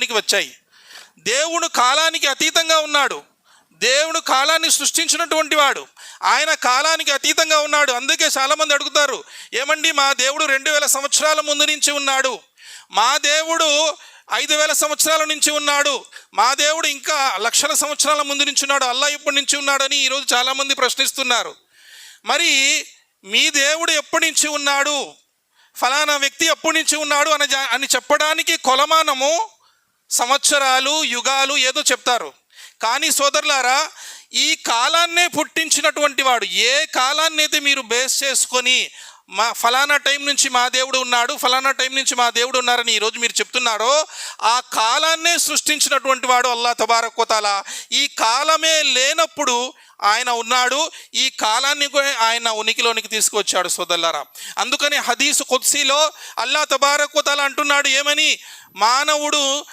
వచ్చాయి. దేవుడు కాలానికి అతీతంగా ఉన్నాడు. దేవుడు కాలాన్ని సృష్టించినటువంటి వాడు. ఆయన కాలానికి అతీతంగా ఉన్నాడు. అందుకే చాలామంది అడుగుతారు ఏమండి మా దేవుడు రెండు వేల సంవత్సరాల ముందు నుంచి ఉన్నాడు. మా దేవుడు ఐదు వేల సంవత్సరాల నుంచి ఉన్నాడు. మా దేవుడు ఇంకా లక్షల సంవత్సరాల ముందు నుంచి ఉన్నాడు. అల్లా ఇప్పటి నుంచి ఉన్నాడని ఈరోజు చాలామంది ప్రశ్నిస్తున్నారు. మరి మీ దేవుడు ఎప్పటి నుంచి ఉన్నాడు? ఫలానా వ్యక్తి ఎప్పటి నుంచి ఉన్నాడు? అని అని చెప్పడానికి కొలమానము సంవత్సరాలు యుగాలు ఏదో చెప్తారు. కానీ సోదరులారా ఈ కాలాన్నే పుట్టించినటువంటి వాడు ఏ కాలాన్ని అయితే మీరు బేస్ చేసుకొని మా ఫలానా టైం నుంచి మా దేవుడు ఉన్నాడు ఫలానా టైం నుంచి మా దేవుడు ఉన్నారని ఈరోజు మీరు చెప్తున్నారో ఆ కాలాన్నే సృష్టించినటువంటి వాడు అల్లా తబారకోతాల ఈ కాలమే లేనప్పుడు ఆయన ఉన్నాడు ఈ కాలాన్ని కూడా ఆయన ఉనికిలోనికి తీసుకొచ్చాడు సోదల్లారా అందుకని హదీసు కొద్సీలో అల్లా తబారకోతాల అంటున్నాడు ఏమని? మానవుడు